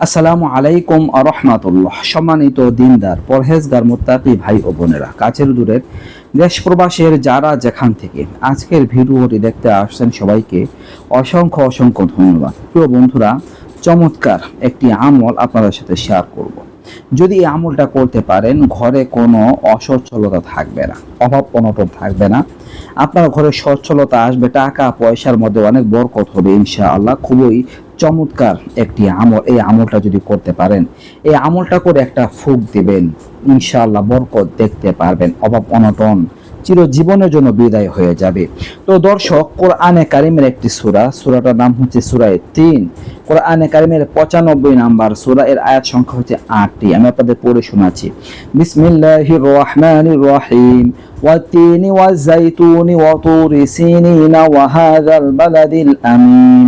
আসসালামু আলাইকুম রহমাতুল্লাহ। সম্মানিত দিনদার, পরহেজগার, মোত্তাকি ভাই ও বোনেরা, কাছের দূরের দেশ প্রবাসের যারা যেখান থেকে আজকের ভিডিওটি দেখতে আসছেন সবাইকে অসংখ্য অসংখ্য ধন্যবাদ। প্রিয় বন্ধুরা, চমৎকার একটি আমল আপনাদের সাথে শেয়ার করব। যদি এই আমলটা করতে পারেন, ঘরে কোনো অসচ্ছলতা থাকবে না, অভাব অনটন থাকবে না। আপনার ঘরে সচ্ছলতা আসবে টাকা পয়সার মধ্যে অনেক বরকত হবে ইনশাআল্লাহ, খুবই চমৎকার একটি আমল এই আমলটা যদি করতে পারেন এই আমলটা করে একটা ফুক দিবেন ইনশাআল্লাহ বরকত দেখতে পারবেন অভাব অনটন চিরজীবনের জন্য বিদায় হয়ে যাবে তো দর্শক কোরআনে কারিমের একটি সূরা সূরাটার নাম হচ্ছে সূরায়ে তিন কোরআনে কারিমের পঁচানব্বই নাম্বার সূরা এর আয়াত সংখ্যা হচ্ছে আটটি আমি আপনাদের পড়ে শোনাচ্ছি বিসমিল্লাহির রহমানির রহিম والتين والزيتون وطور سينين وهذا البلد الأمين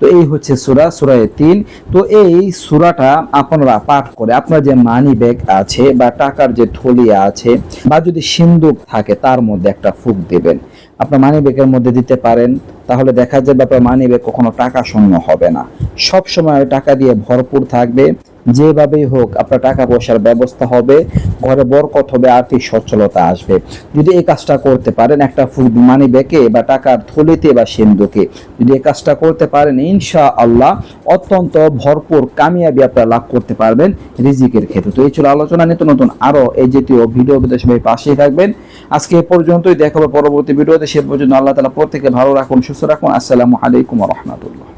তো এই হচ্ছে সুরা সুরায় তিন। তো এই সুরাটা আপনারা পাঠ করে আপনার যে মানি ব্যাগ আছে বা টাকার যে থলি আছে বা যদি সিন্দুক থাকে তার মধ্যে একটা ফুক দেবেন। আপনার মানি ব্যাগের মধ্যে দিতে পারেন, তাহলে দেখা যাবে আপনার মানি ব্যাগ কখনো টাকা শূন্য হবে না। সব সময় টাকা দিয়ে ভরপুর থাকবে। যেভাবেই হোক, আপনার টাকা পয়সার ব্যবস্থা হবে, ঘরে বরকত হবে, আর্থিক সচ্ছলতা আসবে। যদি এই কাজটা করতে পারেন, একটা ফুল মানি ব্যাগে বা টাকার থলিতে বা সিন্ধুকে যদি এই কাজটা করতে পারেন ইনশা আল্লাহ অত্যন্ত ভরপুর, কামিয়াবি আপনারা লাভ করতে পারবেন রিজিকের ক্ষেত্রে। তো এই ছিল আলোচনা নিত্য নতুন আরও এই জাতীয় ভিডিও ভিডিও সবাই পাশেই থাকবেন। আজকে এ পর্যন্তই দেখাবো পরবর্তী ভিডিওতে। সে পর্যন্ত আল্লাহ তালা প্রত্যেকে ভালো রাখুন, সুস্থ রাখুন। আসসালামু আলাইকুম রহমতুল্লাহ।